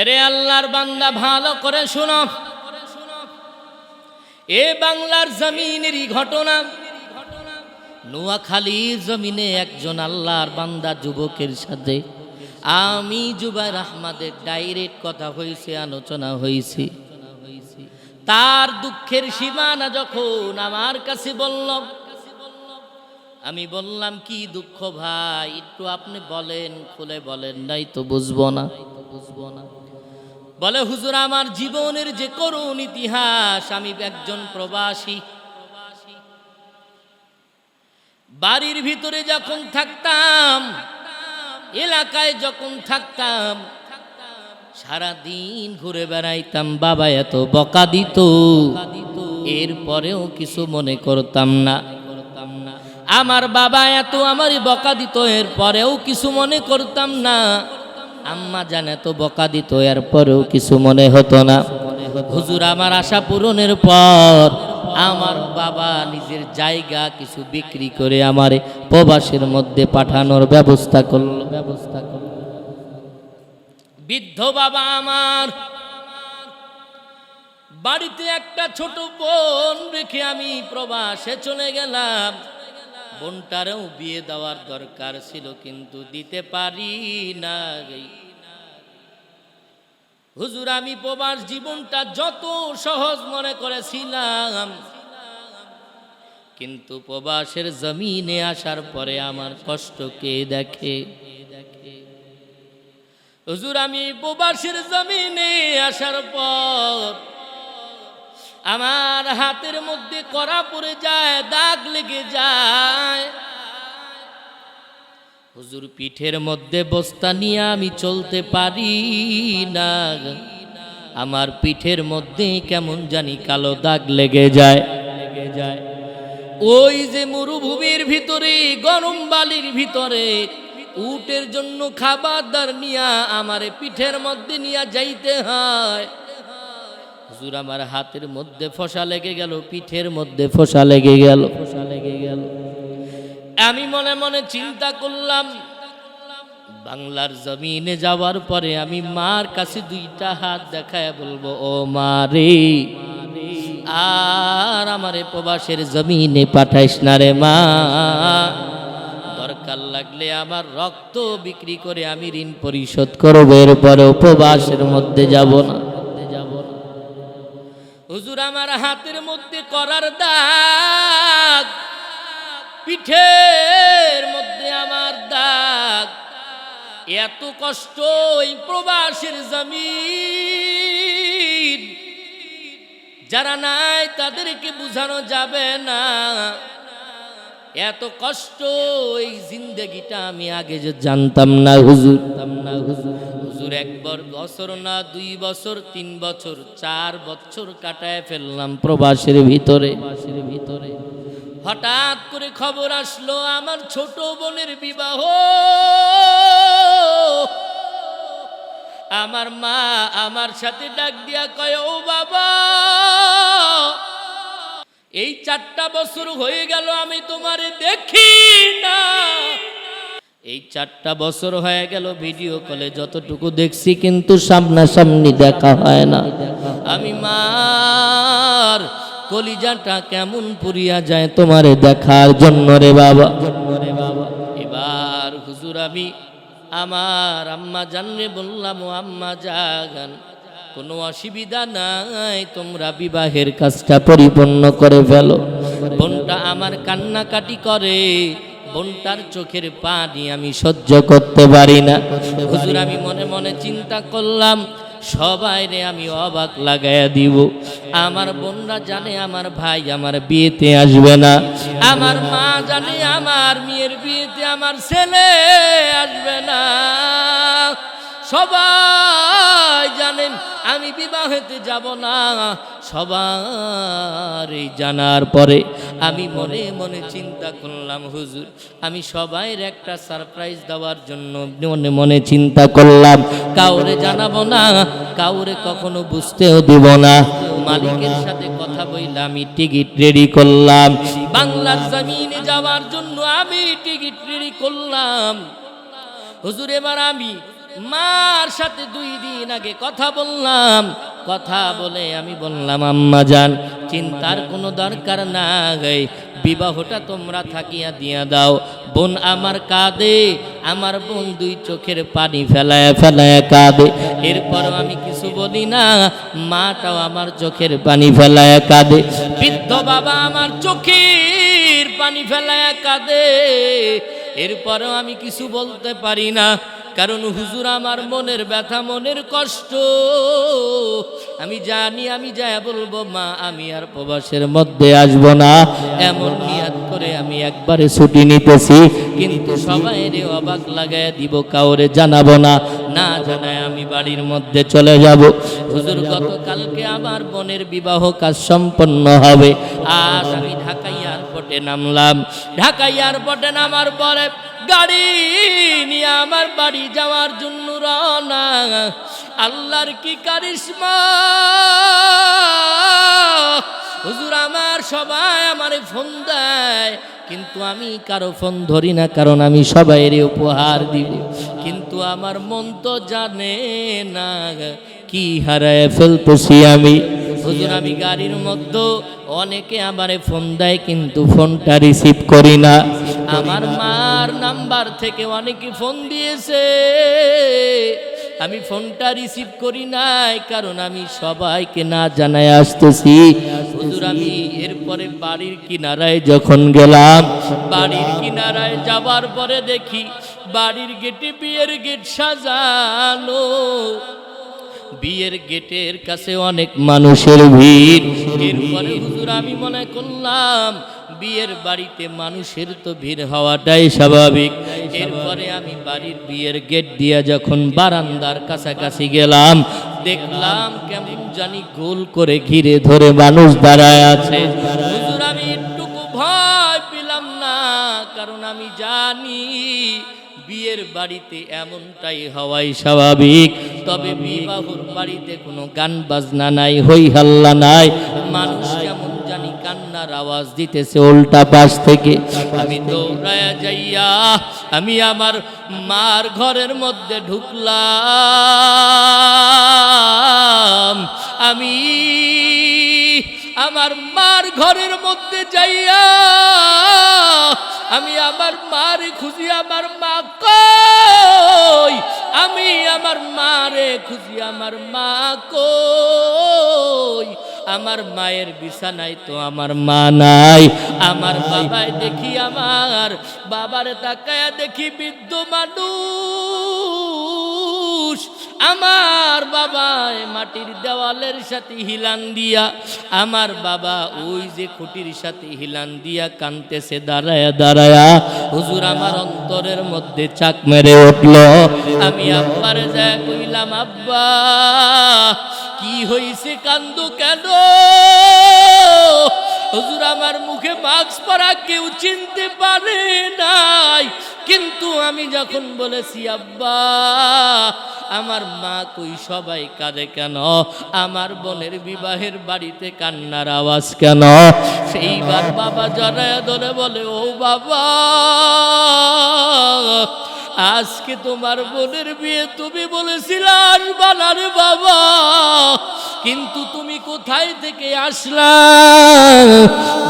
এরে আল্লাহর বান্দা ভালো করে শোনো। এ বাংলার জমিনেরই ঘটনা। নোয়াখালীর জমিনে একজন আল্লাহর বান্দা যুবকের সাথে। আমি জুবাইর আহমদের ডাইরেক্ট কথা হয়েছে আলোচনা হয়েছে তার দুঃখের সীমানা যখন আমার কাছে বলল, আমি বললাম, কি দুঃখ ভাই? একটু আপনি বলেন, খুলে বলেন, নাই তো বুঝব না বুঝব না। বলে, হুজুর, আমার জীবনের যে করুণ ইতিহাস, আমি একজন প্রবাসী। বাড়ির ভিতরে যখন থাকতাম, এলাকায় যখন থাকতাম সারা দিন ঘুরে বেড়াইতাম, বাবা এত বকা দিত। এরপরেও কিছু মনে করতাম না। আমার বাবা এত আমারই বকা দিত, এরপরেও কিছু মনে করতাম না। আম্মা জান এত বকা দিত, এরপরেও কিছু মনে হতো না। হুজুর, আমার আশা পূরণের পর আমার বাবা নিজের জায়গা কিছু বিক্রি করে আমারে প্রবাসের মধ্যে পাঠানোর ব্যবস্থা করল ব্যবস্থা করল। বৃদ্ধ বাবা আমার, বাড়িতে একটা ছোট বোন রেখে আমি প্রবাসে চলে গেলাম। বোনটারেও বিয়ে দেওয়ার দরকার ছিল, কিন্তু দিতে পারি না হুজুর, আমি প্রবাস জীবনটা যত সহজ মনে করেছিলাম, কিন্তু প্রবাসের জমিনে আসার পরে আমার কষ্ট কে দেখে? হুজুর, আমি প্রবাসের জমিনে আসার পর আমার হাতের মধ্যে করা পড়ে যায়, দাগ লেগে যায়। হুজুর পিঠের মধ্যে বস্তা নিয়ে আমি চলতে পারি না। আমার পিঠের মধ্যে কেমন জানি কালো দাগ লেগে যায়। লেগে যায় ওই যে মরুভূমির ভিতরে, গরম বালির ভিতরে, উটের জন্য খাবার দার নিয়া আমারে পিঠের মধ্যে নিয়া যাইতে হয়। হুজুর আমার হাতের মধ্যে ফসা লেগে গেল, পিঠের মধ্যে ফসা লেগে গেল। ফসা লেগে গেল আমি মনে মনে চিন্তা করলাম, বাংলার জমিনে যাওয়ার পরে আমি মার কাছে দুইটা হাত দেখায় বলব, ও মা রে, আর আমারে প্রবাসের জমিনে পাঠাইস না রে মা। দরকার লাগলে আমার রক্ত বিক্রি করে আমি ঋণ পরিশোধ করব এরপরে উপবাসের মধ্যে যাব না যাব না। হুজুর আমার হাতের মধ্যে করার দাগ, পিঠের মধ্যে আমার দাগ। এত কষ্ট এই প্রবাসের জমিন, যারা নাই তাদেরকে বুঝানো যাবে না। এত কষ্ট এই জিন্দগিটা আমি আগে যে জানতাম না হুজুর না হুজুর। একবার বছর না দুই বছর তিন বছর চার বছর কাটায় ফেললাম প্রবাসের ভিতরে। ভিতরে। হঠাৎ করে খবর আসলো আমার ছোট বোনের বিবাহ। আমার মা আমার সাথে ডাক দিয়া কয় ও বাবা এই চারটা বছর হয়ে গেল আমি তোমারে দেখি না। এই চারটা বছর হয়ে গেল ভিডিও কলে, যতটুকু দেখছি কিন্তু সামনাসামনি দেখা হয় না। আমি মার কলিজাটা কেমন পুরিয়া যায় তোমারে দেখার জন্য রে বাবা। রে বাবা এবার হুজুর আমি আমার আম্মা জানরে বললাম, ও আম্মা জাগান, কোনো অসুবিধা নাই, তোমরা বিবাহের কাজটা পরিপূর্ণ করে ফেলো। বোনটা আমার কান্নাকাটি করে বোনটার চোখের পানি আমি সহ্য করতে পারি না। হুজুর, আমি মনে মনে চিন্তা করলাম, সবাই রে আমি অবাক লাগাইয়া দিব। আমার বোনরা জানে আমার ভাই আমার বিয়েতে আসবে না। আমার মা জানে আমার মেয়ের বিয়েতে আমার ছেলে আসবে না। সবাই জানেন আমি বিবাহেতে যাব না। সবার জানার পরে আমি মনে মনে চিন্তা করলাম, হুজুর, আমি সবাইয়ের একটা সারপ্রাইজ দেওয়ার জন্য মনে মনে চিন্তা করলাম। কাউরে জানাব না, কাউরে কখনো বুঝতেও দিব না। মালিকের সাথে কথা বইলে আমি টিকিট রেডি করলাম। বাংলার জমিনে যাওয়ার জন্য আমি টিকিট রেডি করলাম। হুজুর, এবার আমি মার সাথে দুই দিন আগে কথা বললাম। কথা বলে আমি বললাম, আম্মা যান চিন্তার কোনো দরকার নাই বিবাহটা তোমরা থাকিয়া দিয়া দাও। বোন আমার কাঁদে, আমার বোন দুই চোখের পানি ফেলায় ফেলায় কাঁদে। এরপরও আমি কিছু বলি না, মাটাও আমার চোখের পানি ফেলায় কাঁদে। বৃদ্ধ বাবা আমার চোখের পানি ফেলায় কাঁদে। এরপরেও আমি কিছু বলতে পারি না। কারণ হুজুর আমার মনের ব্যথা, মনের কষ্ট। আমি জানি, আমি যা বলব, মা, আমি আর প্রবাসের মধ্যে আসব না। এমন নিয়াত করে আমি একবারে ছুটি নিতেছি, কিন্তু সবাই রে অবাক লাগায় দিব, কাউরে জানাব না। না জানায় আমি বাড়ির মধ্যে চলে যাব। হুজুর, গতকালকে আমার বোনের বিবাহ কাজ সম্পন্ন হবে। আজ আমি ঢাকা এয়ারপোর্টে নামলাম। ঢাকা এয়ারপোর্টে নামার পরে গাড়ি নিয়ে আমার বাড়ি যাওয়ার জন্য রওনা। আল্লাহর কি কারিশমা? হুজুর আমার সবাই আমারে ফোন দেয়, কিন্তু আমি কারও ফোন ধরি না, কারণ আমি সবাইয়ের উপহার দিব। কিন্তু আমার মন তো জানে না, কি হারায় ফেলতেছি আমি। হুজুর আমি গাড়ির মধ্যে অনেকে আমারে ফোন দেয় কিন্তু ফোনটা রিসিভ করি না। আমার মার নাম্বার থেকে অনেকে ফোন দিয়েছে। আমি ফোনটা রিসিভ করি নাই কারণ আমি সবাইকে না জানায় আসতেছি। হুজুর আমি এরপরে বাড়ির কিনারায় যখন গেলাম বাড়ির কিনারায় যাবার পরে দেখি বাড়ির গেটে বিয়ের গেট সাজানো। বিয়ের গেটের কাছে অনেক মানুষের ভিড়। এরপরে হুজুর আমি মনে করলাম, বিয়ের বাড়িতে মানুষের তো ভিড় হওয়াটাই স্বাভাবিক। এরপরে আমি বাড়ির বিয়ের গেট দিয়ে যখন বারান্দার কাছাকাছি গেলাম, দেখলাম কেমন জানি গোল করে ঘিরে ধরে মানুষ দাঁড়ায় আছে। হুজুর, আমি একটুকু ভয় পেলাম না, কারণ আমি জানি বিয়ের বাড়িতে এমনটাই হওয়াই স্বাভাবিক। তবে বিবাহর বাড়িতে কোনো গান বাজনা নাই হই হাল্লা নাই। মানুষ কেমন জানি কান্নার আওয়াজ দিতেছে উল্টা পাশ থেকে। আমি দৌড়ায়া যাইয়া আমি আমার মার ঘরের মধ্যে ঢুকলাম। আমি আমার মার ঘরের মধ্যে যাইয়া আমি আমার মারে খুঁজি, আমার মা খুঁজি আমার মা কই? আমার মায়ের বিছানায় তো আমার মা নাই। আমার বাবাই দেখি আমার বাবার তাকায়া দেখি বিদ্যমানু আমার বাবা মাটির দেওয়ালের সাথে হিলান দিয়া, আমার বাবা ওই যে খুঁটির সাথে হিলান দিয়া কানতেছে, দাঁড়ায়া দাঁড়ায়া, হুজুর আমার অন্তরের মধ্যে চাক মেরে উঠল। আমি আব্বারে যায় কইলাম, আব্বা, কি হইছে, কান্দু কেন? হুজুর আমার মুখে মাস্ক পরা কেউ চিনতে পারে নাই। কিন্তু আমি যখন বলেছি, আব্বা আমার মা কই সবাই কাঁদে কেন? আমার বোনের বিবাহের বাড়িতে কান্নার আওয়াজ কেন? সেইবার বাবা জড়ায় ধরে বলে, ও বাবা, আজকে তোমার বোনের বিয়ে তুমি বলেছিলাম আসবা না রে বাবা কিন্তু তুমি কোথায় থেকে আসলা?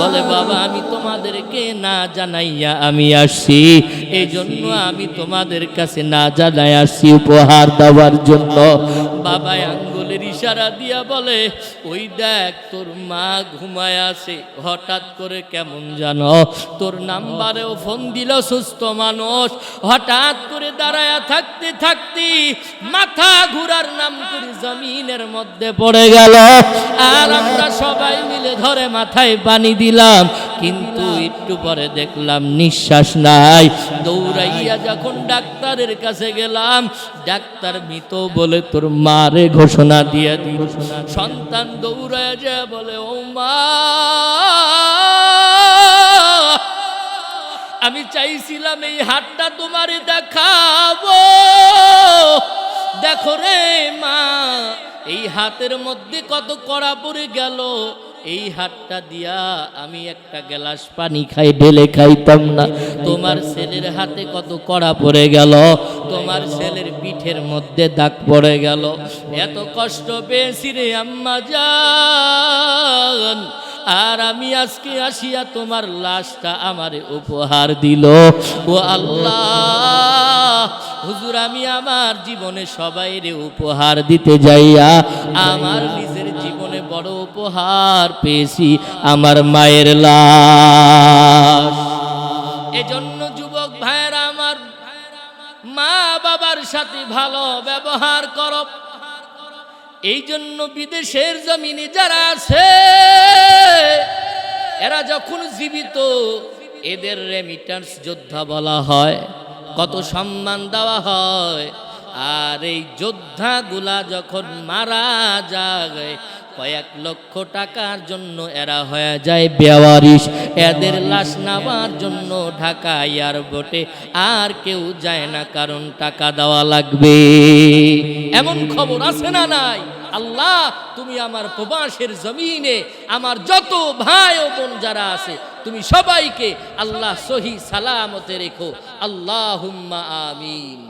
বলে, বাবা, আমি তোমাদেরকে না জানাইয়া আমি আসি এই জন্য আমি তোমাদের কাছে না জানাই আসি উপহার দেওয়ার জন্য। বাবা আঙ্গুলের ইশারা দিয়া বলে, ওই দেখ, তোর মা ঘুমায় আছে, হঠাৎ করে কেমন জানো? তোর নাম্বারেও ফোন দিল, সুস্থ মানুষ। হঠাৎ করে দাঁড়ায়া থাকতে থাকতে মাথা ঘুরার নাম করে জমিনের মধ্যে পড়ে গেল। আর আমরা সবাই মিলে ধরে মাথায় পানি দিলাম। কিন্তু একটু পরে দেখলাম নিঃশ্বাস নাই। দৌড়াইয়া যখন ডাক্তারের কাছে গেলাম, ডাক্তার মৃত বলে তোর মারে ঘোষণা দিয়ে দিল। সন্তান দৌড়ায় যায় বলে, ও মা, আমি চাইছিলাম এই হাতটা তোমারে দেখাবো। দেখো রে মা, এই হাতের মধ্যে কত কড়া পড়ে গেল। এই হাতটা দিয়া আমি একটা গ্লাস পানি খাই, ঢেলে খাইতাম না। তোমার ছেলের হাতে কত কড়া পড়ে গেল, তোমার ছেলের পিঠের মধ্যে দাগ পড়ে গেল। এত কষ্ট পেয়েছি রে আম্মা যান আর আমি আজকে আসিয়া তোমার লাশটা আমারে উপহার দিল। ও আল্লাহ, হুজুর আমি আমার জীবনে সবাইরে উপহার দিতে যাইয়া আমার বড় উপহার পেয়েছি আমার মায়ের লাশ। এজন্য যুবক ভাইয়েরা আমার মা বাবার সাথে ভালো ব্যবহার করো। এই জন্য বিদেশের জমিনে যারা আছে, এরা যখন জীবিত, এদের রেমিটান্স যোদ্ধা বলা হয়, কত সম্মান দেওয়া হয়। আর এই যোদ্ধাগুলা যখন মারা যায় কয়েক লক্ষ টাকার জন্য এরা হয়ে যায় বেওয়ারিশ। এদের লাশ নামার জন্য ঢাকা এয়ারপোর্টে আর কেউ যায় না, কারণ টাকা দেওয়া লাগবে। এমন খবর আছে না নাই? আল্লাহ, তুমি আমার প্রবাসের জমিনে আমার যত ভাই ও বোন যারা আছে, তুমি সবাইকে আল্লাহ সহি সালামতে রেখো। আল্লাহ আমিন।